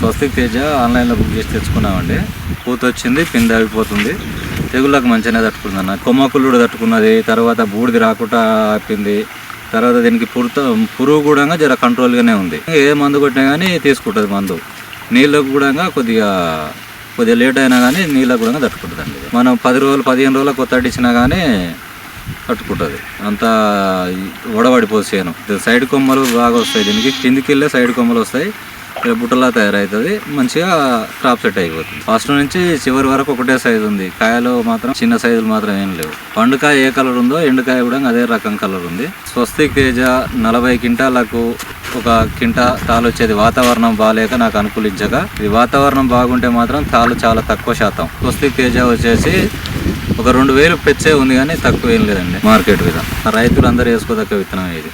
స్వస్తిక్ తేజ ఆన్లైన్లో బుక్ చేసి తెచ్చుకున్నామండి. పూత వచ్చింది పింద అయిపోతుంది తెగుళ్ళకు మంచిగానే తట్టుకుంది అన్న కొమ్మకుళ్ళు తట్టుకున్నది తర్వాత బూడిది రాకుండా ఆపింది. తర్వాత దీనికి పురుత పురుగు కూడా జర కంట్రోల్గానే ఉంది. ఏ మందు కొట్టినా కానీ తీసుకుంటుంది మందు. నీళ్ళకు కూడా కొద్దిగా కొద్దిగా లేట్ అయినా కానీ నీళ్ళకు కూడా తట్టుకుంటుందండి. మనం పది రోజులు పదిహేను రోజులకు కొత్త అడిచినా కానీ తట్టుకుంటుంది. అంతా వడబడిపోసేను సైడ్ కొమ్మలు బాగా వస్తాయి దీనికి. కిందికి వెళ్ళే సైడ్ కొమ్మలు వస్తాయి. ఇక బుట్టలా తయారవుతుంది మంచిగా క్రాప్ సెట్ అయిపోతుంది. ఫస్ట్ నుంచి చివరి వరకు ఒకటే సైజు ఉంది. కాయలు మాత్రం చిన్న సైజులు మాత్రం ఏం లేవు. పండుకాయ ఏ కలర్ ఉందో ఎండుకాయ కూడా అదే రకం కలర్ ఉంది. స్వస్తిక్ తేజ నలభై క్వింటాలకు ఒక కింట తాలు వచ్చేది. వాతావరణం బాగాలేక నాకు అనుకూలించక. ఇది వాతావరణం బాగుంటే మాత్రం తాలు చాలా తక్కువ శాతం. స్వస్తిక్ తేజ వచ్చేసి ఒక రెండు వేలు పెచ్చే ఉంది కానీ తక్కువ ఏం లేదండి. మార్కెట్ మీద రైతులందరూ వేసుకోదక్క విత్తనం ఇది.